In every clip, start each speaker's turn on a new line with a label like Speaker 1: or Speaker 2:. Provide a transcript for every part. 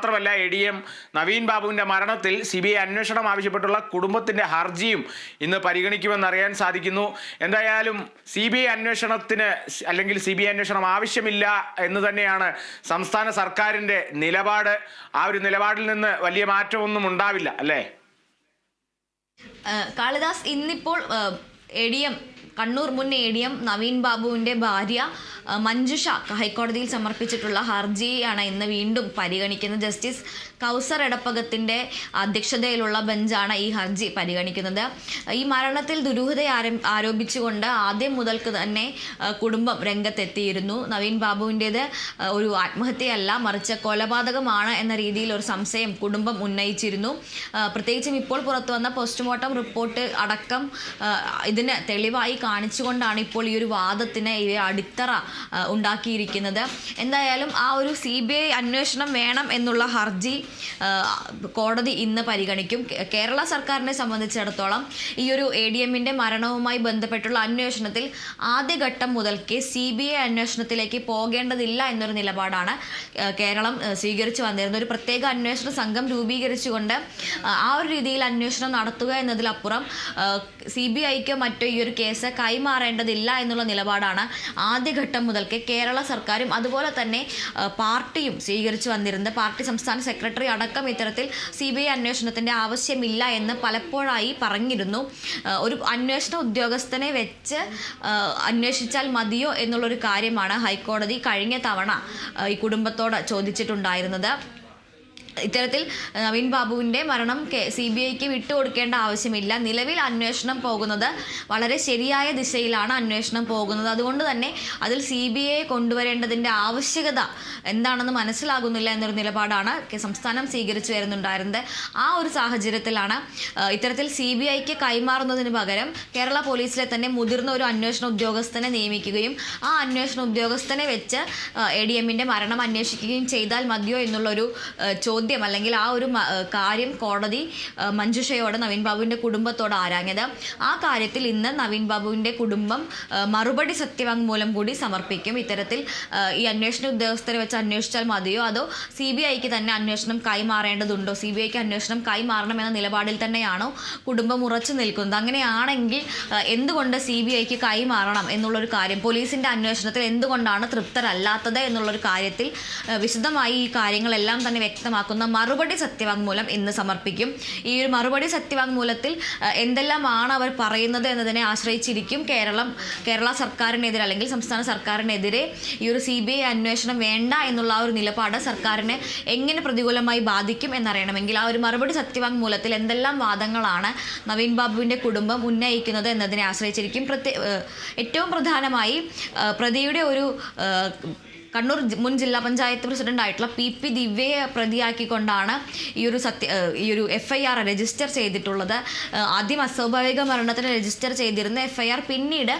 Speaker 1: മാത്രമല്ല A D M Naveen ബാബുവിന്റെ മരണത്തിൽ സി ബി ഐ അന്വേഷണം ആവശ്യപ്പെട്ടുള്ള കുടുംബത്തിന്റെ ഹർജിയും ഇന്ന് പരിഗണിക്കുമെന്നറിയാൻ സാധിക്കുന്നു. എന്തായാലും സി ബി ഐ അന്വേഷണത്തിന് അല്ലെങ്കിൽ സി ബി ഐ അന്വേഷണം ആവശ്യമില്ല എന്ന് തന്നെയാണ് സംസ്ഥാന സർക്കാരിന്റെ നിലപാട്. ആ ഒരു നിലപാടിൽ നിന്ന് വലിയ മാറ്റമൊന്നും ഉണ്ടാവില്ല അല്ലേ?
Speaker 2: കാളിദാസ് ഇന്നിപ്പോൾ എ ഡി എം കണ്ണൂർ മുൻ എ ഡി എം നവീൻ ബാബുവിന്റെ ഭാര്യ മഞ്ജുഷ ഹൈക്കോടതിയിൽ സമർപ്പിച്ചിട്ടുള്ള ഹർജിയാണ് ഇന്ന് വീണ്ടും പരിഗണിക്കുന്നത്. ജസ്റ്റിസ് കൗസർ എടപ്പകത്തിന്റെ അധ്യക്ഷതയിലുള്ള ബെഞ്ചാണ് ഈ ഹർജി പരിഗണിക്കുന്നത്. ഈ മരണത്തിൽ ദുരൂഹത ആരോപിച്ചുകൊണ്ട് ആദ്യം മുതൽക്ക് തന്നെ കുടുംബം രംഗത്തെത്തിയിരുന്നു. നവീൻ ബാബുവിന്റേത് ഒരു ആത്മഹത്യയല്ല മറിച്ച് കൊലപാതകമാണ് എന്ന രീതിയിൽ ഒരു സംശയം കുടുംബം ഉന്നയിച്ചിരുന്നു. പ്രത്യേകിച്ചും ഇപ്പോൾ പുറത്തു വന്ന പോസ്റ്റ്മോർട്ടം റിപ്പോർട്ട് അടക്കം ഇതിന് തെളിവായി കാണിച്ചുകൊണ്ടാണ് ഇപ്പോൾ ഈ ഒരു വാദത്തിന് ഈ അടിത്തറ ഉണ്ടാക്കിയിരിക്കുന്നത്. എന്തായാലും ആ ഒരു സി ബി ഐ അന്വേഷണം വേണം എന്നുള്ള ഹർജി കോടതി ഇന്ന് പരിഗണിക്കും. കേരള സർക്കാരിനെ സംബന്ധിച്ചിടത്തോളം ഈ ഒരു എ ഡി എമ്മിന്റെ മരണവുമായി ബന്ധപ്പെട്ടുള്ള അന്വേഷണത്തിൽ ആദ്യഘട്ടം മുതൽക്കേ സി ബി ഐ അന്വേഷണത്തിലേക്ക് പോകേണ്ടതില്ല എന്നൊരു നിലപാടാണ് കേരളം സ്വീകരിച്ചു വന്നിരുന്നത്. ഒരു പ്രത്യേക അന്വേഷണ സംഘം രൂപീകരിച്ചുകൊണ്ട് ആ ഒരു രീതിയിൽ അന്വേഷണം നടത്തുക എന്നതിലപ്പുറം സി ബി ഐക്കോ മറ്റോ ഈ ഒരു കേസ് കൈമാറേണ്ടതില്ല എന്നുള്ള നിലപാടാണ് ആദ്യഘട്ടം മുതൽക്കേ കേരള സർക്കാരും അതുപോലെ തന്നെ പാർട്ടിയും സ്വീകരിച്ചു വന്നിരുന്നത്. പാർട്ടി സംസ്ഥാന സെക്രട്ടറി അടക്കം ഇത്തരത്തിൽ സി ബി ഐ അന്വേഷണത്തിന്റെ ആവശ്യമില്ല എന്ന് പലപ്പോഴായി പറഞ്ഞിരുന്നു. ഒരു അന്വേഷണ ഉദ്യോഗസ്ഥനെ വെച്ച് അന്വേഷിച്ചാൽ മതിയോ എന്നുള്ളൊരു കാര്യമാണ് ഹൈക്കോടതി കഴിഞ്ഞ തവണ ഈ കുടുംബത്തോട് ചോദിച്ചിട്ടുണ്ടായിരുന്നത്. ഇത്തരത്തിൽ നവീൻ ബാബുവിന്റെ മരണം സി ബി ഐക്ക് വിട്ടുകൊടുക്കേണ്ട ആവശ്യമില്ല. നിലവിൽ അന്വേഷണം പോകുന്നത് വളരെ ശരിയായ ദിശയിലാണ് അന്വേഷണം പോകുന്നത്. അതുകൊണ്ട് തന്നെ അതിൽ സി ബി ഐ കൊണ്ടുവരേണ്ടതിന്റെ ആവശ്യകത എന്താണെന്ന് മനസ്സിലാകുന്നില്ല എന്നൊരു നിലപാടാണ് സംസ്ഥാനം സ്വീകരിച്ചു വരുന്നുണ്ടായിരുന്നത്. ആ ഒരു സാഹചര്യത്തിലാണ് ഇത്തരത്തിൽ സി ബി ഐക്ക് കൈമാറുന്നതിന് പകരം കേരള പോലീസിലെ തന്നെ മുതിർന്ന ഒരു അന്വേഷണ ഉദ്യോഗസ്ഥനെ നിയമിക്കുകയും ആ അന്വേഷണ ഉദ്യോഗസ്ഥനെ വെച്ച് എ ഡി എമ്മിന്റെ മരണം അന്വേഷിക്കുകയും ചെയ്താൽ മതിയോ എന്നുള്ളൊരു ആ, ചോദ്യം അല്ലെങ്കിൽ ആ ഒരു കാര്യം കോടതി മഞ്ജുഷയോട് നവീൻ ബാബുവിന്റെ കുടുംബത്തോട് ആരാഞ്ഞത്. ആ കാര്യത്തിൽ ഇന്ന് നവീൻ ബാബുവിന്റെ കുടുംബം മറുപടി സത്യവാങ്മൂലം കൂടി സമർപ്പിക്കും. ഇത്തരത്തിൽ ഈ അന്വേഷണ ഉദ്യോഗസ്ഥരെ വെച്ച് അന്വേഷിച്ചാൽ മതിയോ? അതോ സി ബി ഐക്ക് തന്നെ അന്വേഷണം കൈമാറേണ്ടതുണ്ടോ? സി ബി ഐക്ക് അന്വേഷണം കൈമാറണമെന്ന നിലപാടിൽ തന്നെയാണോ കുടുംബം ഉറച്ചു നിൽക്കുന്നത്? അങ്ങനെയാണെങ്കിൽ എന്തുകൊണ്ട് സി ബി ഐക്ക് കൈമാറണം എന്നുള്ളൊരു കാര്യം പോലീസിന്റെ അന്വേഷണത്തിൽ എന്തുകൊണ്ടാണ് തൃപ്തരല്ലാത്തത് എന്നുള്ളൊരു കാര്യത്തിൽ വിശദമായി ഈ കാര്യങ്ങളെല്ലാം തന്നെ വ്യക്തമാക്കുന്ന മറുപടി സത്യവാങ്മൂലം ഇന്ന് സമർപ്പിക്കും. ഈ ഒരു മറുപടി സത്യവാങ്മൂലത്തിൽ എന്തെല്ലാമാണ് അവർ പറയുന്നത് എന്നതിനെ ആശ്രയിച്ചിരിക്കും കേരളം കേരള സർക്കാരിനെതിരെ അല്ലെങ്കിൽ സംസ്ഥാന സർക്കാരിനെതിരെ ഈ ഒരു സി ബി ഐ അന്വേഷണം വേണ്ട എന്നുള്ള ആ ഒരു നിലപാട് സർക്കാരിനെ എങ്ങനെ പ്രതികൂലമായി ബാധിക്കും എന്നറിയണമെങ്കിൽ ആ ഒരു മറുപടി സത്യവാങ്മൂലത്തിൽ എന്തെല്ലാം വാദങ്ങളാണ് നവീൻ ബാബുവിന്റെ കുടുംബം ഉന്നയിക്കുന്നത് എന്നതിനെ ആശ്രയിച്ചിരിക്കും. ഏറ്റവും പ്രധാനമായി പ്രതിയുടെ ഒരു കണ്ണൂർ മുൻ ജില്ലാ പഞ്ചായത്ത് പ്രസിഡന്റ് ആയിട്ടുള്ള പി പി ദിവ്യയെ പ്രതിയാക്കിക്കൊണ്ടാണ് ഈ ഒരു സത്യ ഈ ഒരു എഫ് ഐ ആർ രജിസ്റ്റർ ചെയ്തിട്ടുള്ളത്. ആദ്യം അസ്വാഭാവിക മരണത്തിന് രജിസ്റ്റർ ചെയ്തിരുന്ന എഫ് ഐ ആർ പിന്നീട്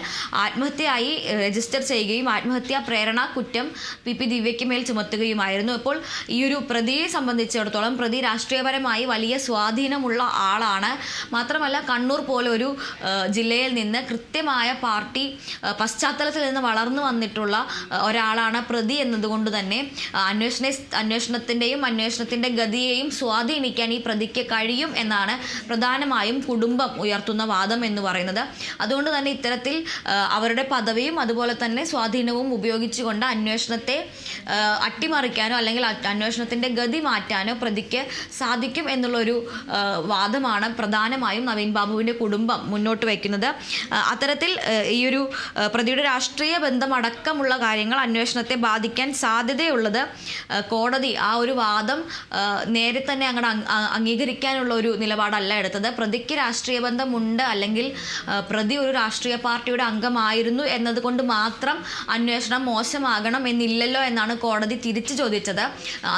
Speaker 2: ആത്മഹത്യയായി രജിസ്റ്റർ ചെയ്യുകയും ആത്മഹത്യാ പ്രേരണ കുറ്റം പി പി ദിവ്യയ്ക്ക് മേൽ ചുമത്തുകയുമായിരുന്നു. അപ്പോൾ ഈ ഒരു പ്രതിയെ സംബന്ധിച്ചിടത്തോളം പ്രതി രാഷ്ട്രീയപരമായി വലിയ സ്വാധീനമുള്ള ആളാണ്. മാത്രമല്ല കണ്ണൂർ പോലെ ഒരു ജില്ലയിൽ നിന്ന് കൃത്യമായ പാർട്ടി പശ്ചാത്തലത്തിൽ നിന്ന് വളർന്നു വന്നിട്ടുള്ള ഒരാളാണ് പ്രതി. എന്നതുകൊണ്ട് തന്നെ അന്വേഷണ അന്വേഷണത്തിന്റെയും അന്വേഷണത്തിന്റെ ഗതിയെയും സ്വാധീനിക്കാൻ ഈ പ്രതിക്ക് കഴിയും എന്നാണ് പ്രധാനമായും കുടുംബം ഉയർത്തുന്ന വാദം എന്ന് പറയുന്നത്. അതുകൊണ്ട് തന്നെ ഇത്തരത്തിൽ അവരുടെ പദവിയും അതുപോലെ തന്നെ സ്വാധീനവും ഉപയോഗിച്ചുകൊണ്ട് അന്വേഷണത്തെ അട്ടിമറിക്കാനോ അല്ലെങ്കിൽ അന്വേഷണത്തിന്റെ ഗതി മാറ്റാനോ പ്രതിക്ക് സാധിക്കും എന്നുള്ളൊരു വാദമാണ് പ്രധാനമായും നവീൻ ബാബുവിന്റെ കുടുംബം മുന്നോട്ട് വയ്ക്കുന്നത് അത്തരത്തിൽ ഈയൊരു പ്രതിയുടെ രാഷ്ട്രീയ ബന്ധം അടക്കമുള്ള കാര്യങ്ങൾ അന്വേഷണത്തെ ബാധിക്കാൻ സാധ്യതയുള്ളത് കോടതി ആ ഒരു വാദം നേരെ തന്നെ അങ്ങോട്ട് അംഗീകരിക്കാനുള്ള ഒരു നിലപാടല്ല എടുത്തത്. പ്രതിക്ക് രാഷ്ട്രീയ ബന്ധമുണ്ട് അല്ലെങ്കിൽ പ്രതി ഒരു രാഷ്ട്രീയ പാർട്ടിയുടെ അംഗമായിരുന്നു എന്നതുകൊണ്ട് മാത്രം അന്വേഷണം മോശമാകണം എന്നില്ലല്ലോ എന്നാണ് കോടതി തിരിച്ചു ചോദിച്ചത്.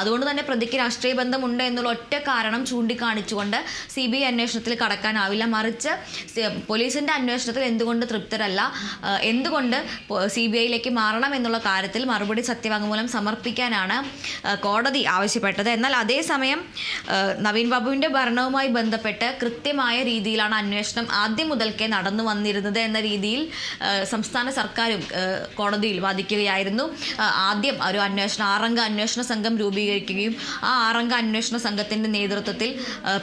Speaker 2: അതുകൊണ്ട് തന്നെ പ്രതിക്ക് രാഷ്ട്രീയ ബന്ധമുണ്ട് എന്നുള്ള ഒറ്റ കാരണം ചൂണ്ടിക്കാണിച്ചുകൊണ്ട് സി ബി ഐ അന്വേഷണത്തിൽ കടക്കാനാവില്ല. മറിച്ച് പോലീസിന്റെ അന്വേഷണത്തിൽ എന്തുകൊണ്ട് തൃപ്തരല്ല? എന്തുകൊണ്ട് സി ബി ഐയിലേക്ക് മാറണം എന്നുള്ള കാര്യത്തിൽ മറുപടി സത്യവാങ്മൂലം സമർപ്പിക്കാനാണ് കോടതി ആവശ്യപ്പെട്ടത്. എന്നാൽ അതേസമയം നവീൻ ബാബുവിന്റെ ഭരണവുമായി ബന്ധപ്പെട്ട് കൃത്യമായ രീതിയിലാണ് അന്വേഷണം ആദ്യം മുതൽക്കേ നടന്നു വന്നിരുന്നത് എന്ന രീതിയിൽ സംസ്ഥാന സർക്കാരും കോടതിയിൽ വാദിക്കുകയായിരുന്നു. ആദ്യം ഒരു അന്വേഷണം ആറംഗ അന്വേഷണ സംഘം രൂപീകരിക്കുകയും ആ ആറംഗ അന്വേഷണ സംഘത്തിന്റെ നേതൃത്വത്തിൽ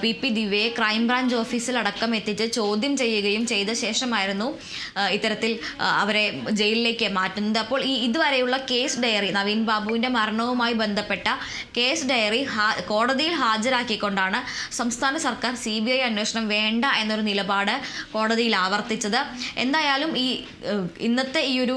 Speaker 2: പി പി ദിവ്യയെ ക്രൈംബ്രാഞ്ച് ഓഫീസിൽ അടക്കം എത്തിച്ച് ചോദ്യം ചെയ്യുകയും ചെയ്ത ശേഷമായിരുന്നു ഇത്തരത്തിൽ അവരെ ജയിലിലേക്ക് മാറ്റുന്നത്. അപ്പോൾ ഈ ഇതുവരെയുള്ള കേസ് ഡയറി നവീൻ ബാബുവിന്റെ മരണവുമായി ബന്ധപ്പെട്ട കേസ് ഡയറി കോടതിയിൽ ഹാജരാക്കിക്കൊണ്ടാണ് സംസ്ഥാന സർക്കാർ സി ബി ഐ അന്വേഷണം വേണ്ട എന്നൊരു നിലപാട് കോടതിയിൽ ആവർത്തിച്ചത്. എന്തായാലും ഈ ഇന്നത്തെ ഈ ഒരു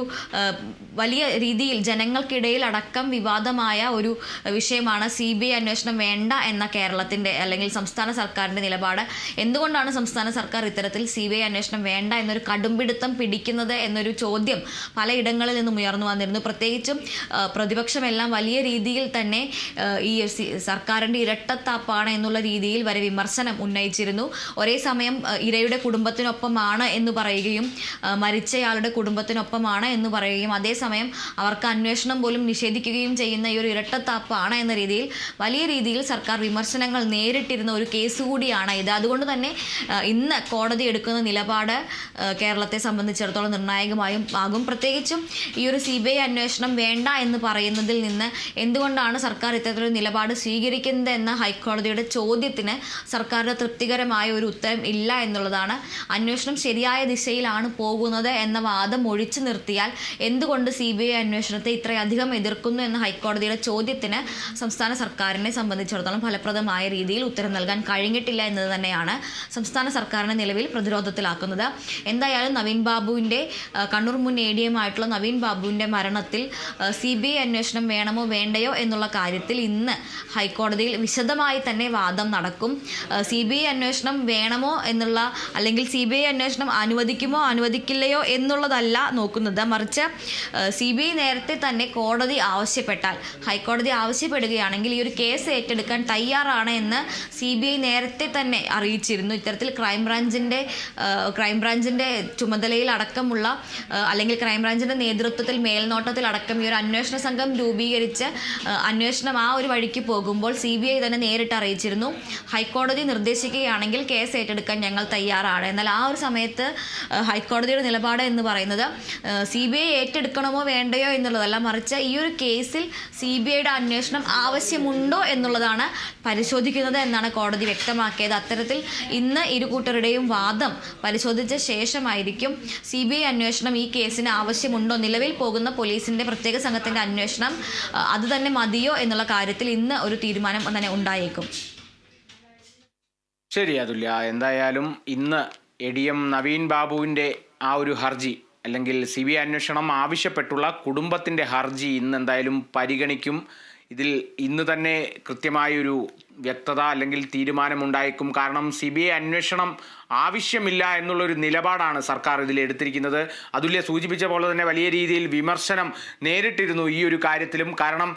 Speaker 2: വലിയ രീതിയിൽ ജനങ്ങൾക്കിടയിൽ അടക്കം വിവാദമായ ഒരു വിഷയമാണ് സി ബി ഐ അന്വേഷണം വേണ്ട എന്ന കേരളത്തിന്റെ അല്ലെങ്കിൽ സംസ്ഥാന സർക്കാരിന്റെ നിലപാട്. എന്തുകൊണ്ടാണ് സംസ്ഥാന സർക്കാർ ഇത്തരത്തിൽ സി ബി ഐ അന്വേഷണം വേണ്ട എന്നൊരു കടുംപിടുത്തം പിടിക്കുന്നത് എന്നൊരു ചോദ്യം പലയിടങ്ങളിൽ നിന്നും ഉയർന്നു വന്നിരുന്നു. പ്രത്യേകിച്ചും പ്രതിപക്ഷമെല്ലാം വലിയ രീതിയിൽ തന്നെ ഈ സർക്കാരിന്റെ ഇരട്ടത്താപ്പാണ് എന്നുള്ള രീതിയിൽ വരെ വിമർശനം ഉന്നയിച്ചിരുന്നു. ഒരേ സമയം ഇരയുടെ കുടുംബത്തിനൊപ്പമാണ് എന്ന് പറയുകയും മരിച്ചയാളുടെ കുടുംബത്തിനൊപ്പമാണ് എന്ന് പറയുകയും അതേസമയം അവർക്ക് അന്വേഷണം പോലും നിഷേധിക്കുകയും ചെയ്യുന്ന ഈ ഒരു ഇരട്ടത്താപ്പാണ് എന്ന രീതിയിൽ വലിയ രീതിയിൽ സർക്കാർ വിമർശനങ്ങൾ നേരിട്ടിരുന്ന ഒരു കേസ് കൂടിയാണ് ഇത്. അതുകൊണ്ട് തന്നെ ഇന്ന് കോടതി എടുക്കുന്ന നിലപാട് കേരളത്തെ സംബന്ധിച്ചിടത്തോളം നിർണായകമായും ആകും. പ്രത്യേകിച്ചും ഈ ഒരു സി ബി ഐ അന്വേഷണം വേണ്ട എന്ന് പറയുന്നതിൽ നിന്ന് എന്തുകൊണ്ടാണ് സർക്കാർ ഇത്തരത്തിലൊരു നിലപാട് സ്വീകരിക്കുന്നത് എന്ന ഹൈക്കോടതിയുടെ ചോദ്യത്തിന് സർക്കാരിന് തൃപ്തികരമായ ഒരു ഉത്തരം ഇല്ല എന്നുള്ളതാണ്. അന്വേഷണം ശരിയായ ദിശയിലാണ് പോകുന്നത് എന്ന വാദം ഒഴിച്ചു നിർത്തിയാൽ എന്തുകൊണ്ട് സി ബി ഐ അന്വേഷണത്തെ ഇത്രയധികം എതിർക്കുന്നു എന്ന ഹൈക്കോടതിയുടെ ചോദ്യത്തിന് സംസ്ഥാന സർക്കാരിനെ സംബന്ധിച്ചിടത്തോളം ഫലപ്രദമായ രീതിയിൽ ഉത്തരം നൽകാൻ കഴിഞ്ഞിട്ടില്ല എന്നത് തന്നെയാണ് സംസ്ഥാന സർക്കാരിനെ നിലവിൽ പ്രതിരോധത്തിലാക്കുന്നത്. എന്തായാലും നവീൻ ബാബുവിന്റെ കണ്ണൂർ മുൻ എ ഡി എം ആയിട്ടുള്ള നവീൻ ബാബുവിന്റെ മരണത്തിൽ സി ബി ഐ അന്വേഷണം വേണമോ വേണ്ടയോ എന്നുള്ള കാര്യത്തിൽ ഇന്ന് ഹൈക്കോടതിയിൽ വിശദമായി തന്നെ വാദം നടക്കും. സി ബി ഐ അന്വേഷണം വേണമോ എന്നുള്ള അല്ലെങ്കിൽ സി ബി ഐ അന്വേഷണം അനുവദിക്കുമോ അനുവദിക്കില്ലയോ എന്നുള്ളതല്ല നോക്കുന്നത്. മറിച്ച് സി ബി ഐ നേരത്തെ തന്നെ കോടതി ആവശ്യപ്പെട്ടാൽ ഹൈക്കോടതി ആവശ്യപ്പെടുകയാണെങ്കിൽ ഈ ഒരു കേസ് ഏറ്റെടുക്കാൻ തയ്യാറാണ് എന്ന് സി ബി ഐ നേരത്തെ തന്നെ അറിയിച്ചിരുന്നു. ഇത്തരത്തിൽ ക്രൈംബ്രാഞ്ചിന്റെ ക്രൈംബ്രാഞ്ചിന്റെ ചുമതലയിൽ അടക്കമുള്ള അല്ലെങ്കിൽ ക്രൈംബ്രാഞ്ചിന്റെ നേതൃത്വത്തിൽ മേൽനോട്ടത്തിൽ അടക്കം ഈ ഒരു അന്വേഷണ സംഘം രൂപീകരിച്ച് അന്വേഷണം ആ ഒരു വഴിക്ക് പോകുമ്പോൾ സി ബി ഐ തന്നെ നേരിട്ട് അറിയിച്ചിരുന്നു. ഹൈക്കോടതി നിർദ്ദേശിക്കുകയാണെങ്കിൽ കേസ് ഏറ്റെടുക്കാൻ ഞങ്ങൾ തയ്യാറാണ്. എന്നാൽ ആ ഒരു സമയത്ത് ഹൈക്കോടതിയുടെ നിലപാട് എന്ന് പറയുന്നത് സി ബി ഐ ഏറ്റെടുക്കണമോ വേണ്ടയോ എന്നുള്ളതല്ല മറിച്ച് ഈ ഒരു കേസിൽ സി ബി ഐയുടെ അന്വേഷണം ആവശ്യമുണ്ടോ എന്നുള്ളതാണ് പരിശോധിക്കുന്നത് എന്നാണ് കോടതി വ്യക്തമാക്കിയത്. അത്തരത്തിൽ ഇന്ന് ഇരു കൂട്ടരുടെയും വാദം പരിശോധിച്ച ശേഷമായിരിക്കും സി ബി ഐ അന്വേഷണം ഈ കേസിന് ആവശ്യമുണ്ടോ? നിലവിൽ പോകുന്ന പോലീസിന്റെ പ്രത്യേക സംഘത്തിന്റെ അന്വേഷണം അത് തന്നെ മതിയോ എന്നുള്ള കാര്യത്തിൽ ഇന്ന് ഒരു തീരുമാനം തന്നെ ഉണ്ടായേക്കും.
Speaker 1: ശരി അതുല്യ എന്തായാലും ഇന്ന് എ ഡി എം നവീൻ ബാബുവിന്റെ ആ ഒരു ഹർജി അല്ലെങ്കിൽ സി ബി ഐ അന്വേഷണം ആവശ്യപ്പെട്ടുള്ള കുടുംബത്തിന്റെ ഹർജി ഇന്ന് എന്തായാലും പരിഗണിക്കും. ഇതിൽ ഇന്ന് തന്നെ കൃത്യമായൊരു വ്യക്തത അല്ലെങ്കിൽ തീരുമാനമുണ്ടായേക്കും. കാരണം സി ബി ഐ അന്വേഷണം ആവശ്യമില്ല എന്നുള്ളൊരു നിലപാടാണ് സർക്കാർ ഇതിൽ എടുത്തിരിക്കുന്നത്. അതുല്യ സൂചിപ്പിച്ച പോലെ തന്നെ വലിയ രീതിയിൽ വിമർശനം നേരിട്ടിരുന്നു ഈ ഒരു കാര്യത്തിലും. കാരണം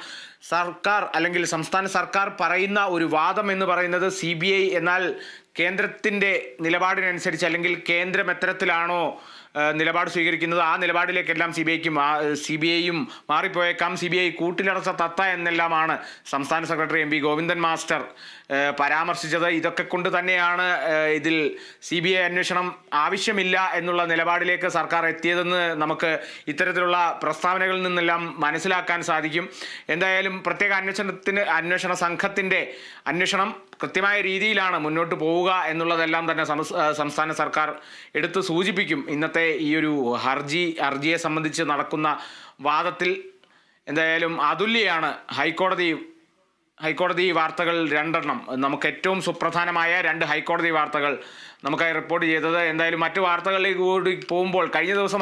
Speaker 1: സർക്കാർ അല്ലെങ്കിൽ സംസ്ഥാന സർക്കാർ പറയുന്ന ഒരു വാദം എന്ന് പറയുന്നത് സി ബി ഐ എന്നാൽ കേന്ദ്രത്തിന്റെ നിലപാടിനനുസരിച്ച് അല്ലെങ്കിൽ കേന്ദ്രം എത്തരത്തിലാണോ നിലപാട് സ്വീകരിക്കുന്നത് ആ നിലപാടിലേക്കെല്ലാം സി ബി ഐക്കും സി ബി ഐയും മാറിപ്പോയേക്കാം. സി ബി ഐ കൂട്ടിലടച്ച തത്ത എന്നെല്ലാമാണ് സംസ്ഥാന secretary M P Govindan master പരാമർശിച്ചത്. ഇതൊക്കെ കൊണ്ട് തന്നെയാണ് ഇതിൽ സി ബി ഐ അന്വേഷണം ആവശ്യമില്ല എന്നുള്ള നിലപാടിലേക്ക് സർക്കാർ എത്തിയതെന്ന് നമുക്ക് ഇത്തരത്തിലുള്ള പ്രസ്താവനകളിൽ നിന്നെല്ലാം മനസ്സിലാക്കാൻ സാധിക്കും. എന്തായാലും പ്രത്യേക അന്വേഷണത്തിന് അന്വേഷണ സംഘത്തിന്റെ അന്വേഷണം കൃത്യമായ രീതിയിലാണ് മുന്നോട്ട് പോവുക എന്നുള്ളതെല്ലാം തന്നെ സംസ്ഥാന സർക്കാർ എടുത്തു സൂചിപ്പിക്കും. ഇന്നത്തെ ഈ ഒരു ഹർജി ഹർജിയെ സംബന്ധിച്ച് നടക്കുന്ന വാദത്തിൽ എന്തായാലും അതുല്യാണ് ഹൈക്കോടതി ഹൈക്കോടതി വാർത്തകൾ രണ്ടെണ്ണം. നമുക്ക് ഏറ്റവും സുപ്രധാനമായ രണ്ട് ഹൈക്കോടതി വാർത്തകൾ നമുക്കായി റിപ്പോർട്ട് ചെയ്തത്. എന്തായാലും മറ്റു വാർത്തകളിൽ കൂടി പോകുമ്പോൾ കഴിഞ്ഞ ദിവസം